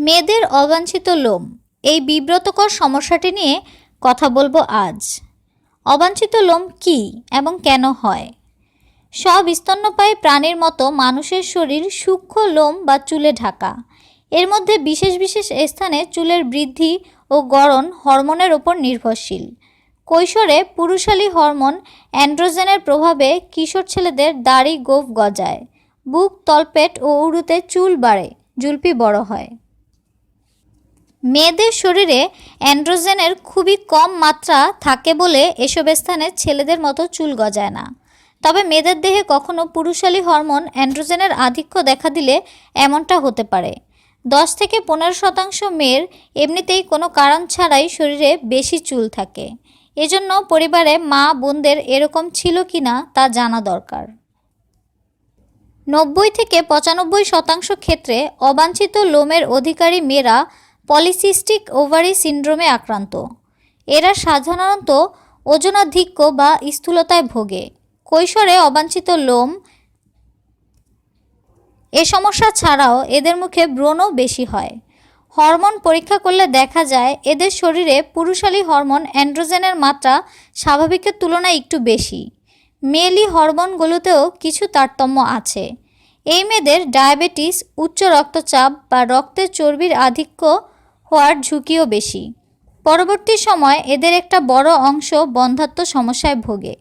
মেয়েদের অবাঞ্ছিত লোম। এই বিব্রতকর সমস্যাটি নিয়ে কথা বলব আজ। অবাঞ্ছিত লোম কি এবং কেন হয়? সব স্তন্যপায়ী প্রাণীর মতো মানুষের শরীর সূক্ষ্ম লোম বা চুলে ঢাকা। এর মধ্যে বিশেষ বিশেষ স্থানে চুলের বৃদ্ধি ও গড়ন হরমোনের ওপর নির্ভরশীল। কৈশোরে পুরুষালী হরমোন অ্যান্ড্রোজেনের প্রভাবে কিশোর ছেলেদের দাড়ি গোফ গজায়, বুক, তলপেট ও উরুতে চুল বাড়ে, জুলপি বড় হয়। মেয়েদের শরীরে অ্যান্ড্রোজেনের খুবই কম মাত্রা থাকে বলে এসব স্থানে ছেলেদের মতো চুল গজায় না। তবে মেয়েদের দেহে কখনো পুরুষালী হরমোন অ্যান্ড্রোজেনের আধিক্য দেখা দিলে এমনটা হতে পারে। দশ থেকে পনেরো শতাংশ মেয়ের এমনিতেই কোনো কারণ ছাড়াই শরীরে বেশি চুল থাকে। এজন্য পরিবারে মা বোনদের এরকম ছিল কি না তা জানা দরকার। নব্বই থেকে পঁচানব্বই শতাংশ ক্ষেত্রে অবাঞ্ছিত লোমের অধিকারী মেয়েরা পলিসিস্টিক ওভারি সিন্ড্রোমে আক্রান্ত। এরা সাধারণত ওজনাধিক্য বা স্থূলতায় ভোগে। কৈশোরে অবাঞ্ছিত লোম এ সমস্যা ছাড়াও এদের মুখে ব্রণও বেশি হয়। হরমোন পরীক্ষা করলে দেখা যায় এদের শরীরে পুরুষালী হরমোন অ্যান্ড্রোজেনের মাত্রা স্বাভাবিকের তুলনায় একটু বেশি। মেলি হরমোনগুলোতেও কিছু তারতম্য আছে। এই মেয়েদের ডায়াবেটিস, উচ্চ রক্তচাপ বা রক্তের চর্বির আধিক্য হওয়ার ঝুঁকিও বেশি। পরবর্তী সময় এদের একটা বড় অংশ বন্ধাত্ম সমস্যায় ভোগে।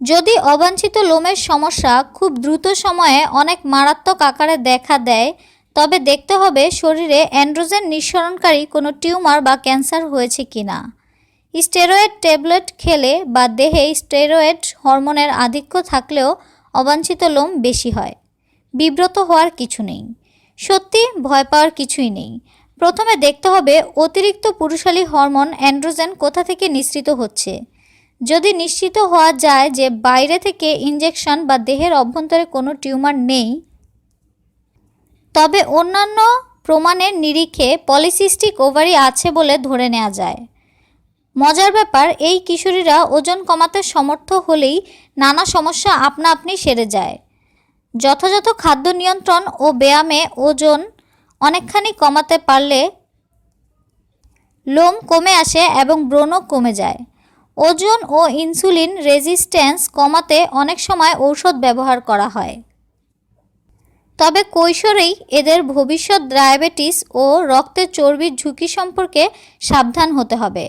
যদি অবাঞ্ছিত লোমের সমস্যা খুব দ্রুত সময়ে অনেক মারাত্মক আকারে দেখা দেয়, তবে দেখতে হবে শরীরে অ্যান্ড্রোজেন নিঃসরণকারী কোনো টিউমার বা ক্যান্সার হয়েছে কি না স্টেরয়েড ট্যাবলেট খেলে বা দেহে স্টেরয়েড হরমোনের আধিক্য থাকলেও অবাঞ্ছিত লোম বেশি হয়। বিব্রত হওয়ার কিছু নেই। সত্যি ভয় পাওয়ার কিছুই নেই। প্রথমে দেখতে হবে অতিরিক্ত পুরুষালী হরমোন অ্যান্ড্রোজেন কোথা থেকে নিঃসৃত হচ্ছে। যদি নিশ্চিত হওয়া যায় যে বাইরে থেকে ইনজেকশন বা দেহের অভ্যন্তরে কোনো টিউমার নেই, তবে অন্যান্য প্রমাণের নিরিখে পলিসিস্টিক ওভারি আছে বলে ধরে নেওয়া যায়। মজার ব্যাপার, এই কিশোরীরা ওজন কমাতে সমর্থ হলেই নানা সমস্যা আপনা আপনি সেরে যায়। যথাযথ খাদ্য নিয়ন্ত্রণ ও ব্যায়ামে ওজন অনেকখানি কমাতে পারলে লোম কমে আসে এবং ব্রণও কমে যায়। ওজন ও ইনসুলিন রেজিস্ট্যান্স কমাতে অনেক সময় ঔষধ ব্যবহার করা হয়। তবে কৈশোরেই এদের ভবিষ্যৎ ডায়াবেটিস ও রক্তের চর্বির ঝুঁকি সম্পর্কে সাবধান হতে হবে,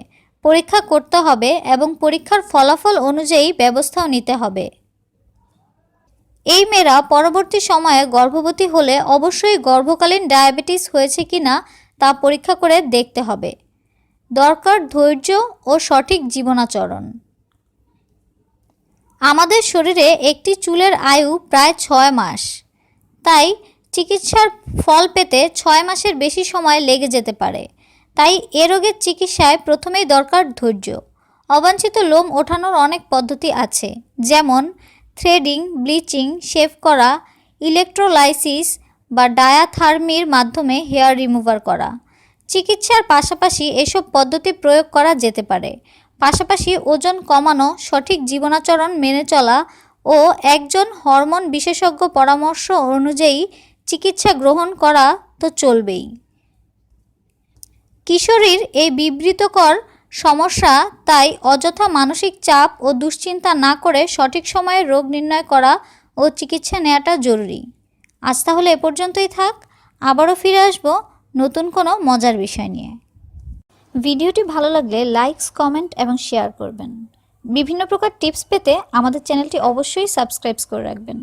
পরীক্ষা করতে হবে এবং পরীক্ষার ফলাফল অনুযায়ী ব্যবস্থাও নিতে হবে। এই মেয়েরা পরবর্তী সময়ে গর্ভবতী হলে অবশ্যই গর্ভকালীন ডায়াবেটিস হয়েছে কি না তা পরীক্ষা করে দেখতে হবে। দরকার ধৈর্য ও সঠিক জীবনাচরণ। আমাদের শরীরে একটি চুলের আয়ু প্রায় ছয় মাস। তাই চিকিৎসার ফল পেতে ছয় মাসের বেশি সময় লেগে যেতে পারে। তাই এ রোগের চিকিৎসায় প্রথমেই দরকার ধৈর্য। অবাঞ্ছিত লোম ওঠানোর অনেক পদ্ধতি আছে, যেমন থ্রেডিং, ব্লিচিং, শেভ করা, ইলেকট্রোলাইসিস বা ডায়াথার্মির মাধ্যমে হেয়ার রিমুভার করা। চিকিৎসার পাশাপাশি এসব পদ্ধতি প্রয়োগ করা যেতে পারে। পাশাপাশি ওজন কমানো, সঠিক জীবনাচরণ মেনে চলা ও একজন হরমোন বিশেষজ্ঞ পরামর্শ অনুযায়ী চিকিৎসা গ্রহণ করা তো চলবেই। কিশোরীর এই বিবৃতকর সমস্যা, তাই অযথা মানসিক চাপ ও দুশ্চিন্তা না করে সঠিক সময়ে রোগ নির্ণয় করা ও চিকিৎসা নেওয়াটা জরুরি। আজ তাহলে এ পর্যন্তই থাক। আবারও ফিরে আসব নতুন কোনো মজার বিষয় নিয়ে। ভিডিওটি ভালো লাগলে লাইকস কমেন্ট এবং শেয়ার করবেন। বিভিন্ন প্রকার টিপস পেতে আমাদের চ্যানেলটি অবশ্যই সাবস্ক্রাইব করে রাখবেন।